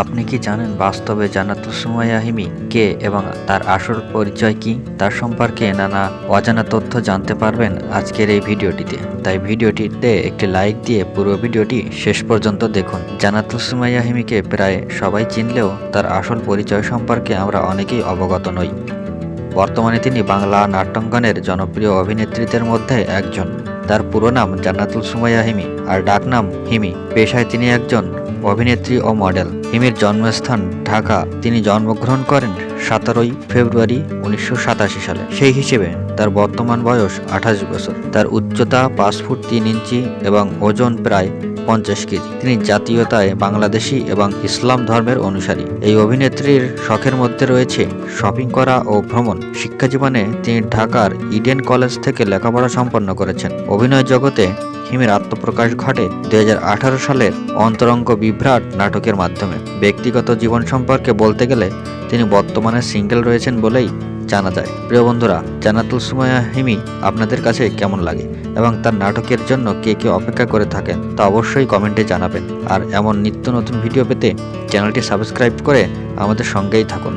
আপনি কি জানেন বাস্তবে জান্নাতুল সুমাইয়া হিমি কে এবং তার আসল পরিচয় কি? তার সম্পর্কে নানা অজানা তথ্য জানতে পারবেন আজকের এই ভিডিওটিতে। তাই ভিডিওটিতে একটি লাইক দিয়ে পুরো ভিডিওটি শেষ পর্যন্ত দেখুন। জান্নাতুল সুমাইয়া হিমিকে প্রায় সবাই চিনলেও তার আসল পরিচয় সম্পর্কে আমরা অনেকেই অবগত নই। বর্তমানে তিনি বাংলা নাট্যাঙ্গনের জনপ্রিয় অভিনেত্রীদের মধ্যে একজন। তার পুরো নাম জান্নাতুল সুমাইয়া হিমি আর ডাকনাম হিমি। পেশায় তিনি একজন অভিনেত্রী ও মডেল। হিমির জন্মস্থান ঢাকা। তিনি জন্মগ্রহণ করেন সতেরোই ফেব্রুয়ারি উনিশশো সাতাশি সালে। সেই হিসেবে তার বর্তমান বয়স আঠাশ বছর। তার উচ্চতা পাঁচ ফুট তিন ইঞ্চি এবং ওজন প্রায় পঞ্চাশ কেজি। তিনি জাতীয়তায় বাংলাদেশি এবং ইসলাম ধর্মের অনুসারী। এই অভিনেত্রীর শখের মধ্যে রয়েছে শপিং করা ও ভ্রমণ। শিক্ষা জীবনে তিনি ঢাকার ইডেন কলেজ থেকে লেখাপড়া সম্পন্ন করেছেন। অভিনয় জগতে হিমের আত্মপ্রকাশ ঘটে দু হাজার আঠারো সালের অন্তরঙ্গ বিভ্রাট নাটকের মাধ্যমে ব্যক্তিগত জীবন সম্পর্কে বলতে গেলে তিনি বর্তমানে সিঙ্গেল রয়েছেন বলেই জানা যায় প্রিয় বন্ধুরা জানাতুল সুমাইয়া হিমি আপনাদের কাছে কেমন লাগে এবং তার নাটকের জন্য কে কে অপেক্ষা করে থাকেন তা অবশ্যই কমেন্টে জানাবেন আর এমন নিত্য নতুন ভিডিও পেতে চ্যানেলটি সাবস্ক্রাইব করে আমাদের সঙ্গেই থাকুন